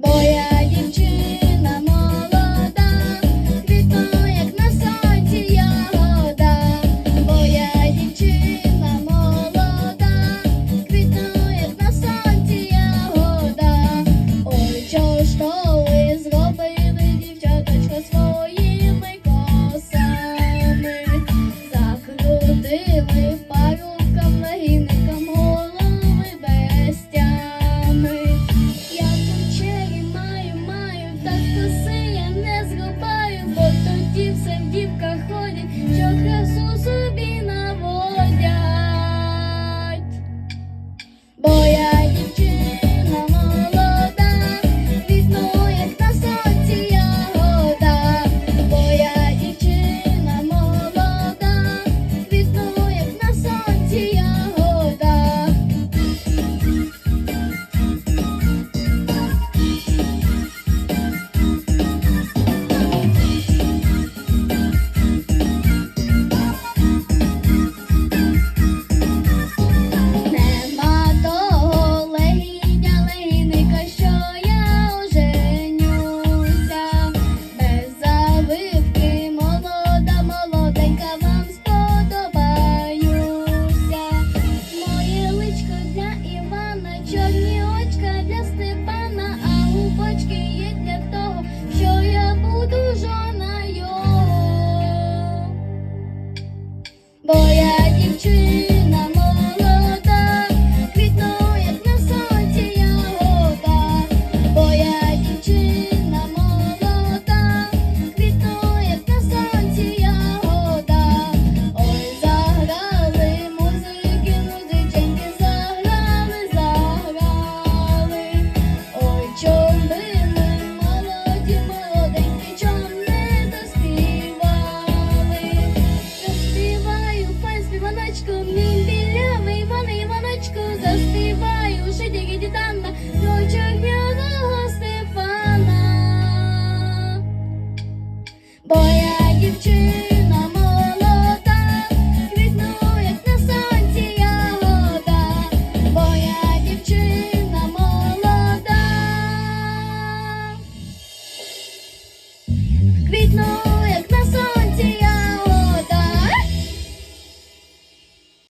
Boy, Boy Бо дівчина молода, квітну, як на сонці ягода, бо дівчина молода.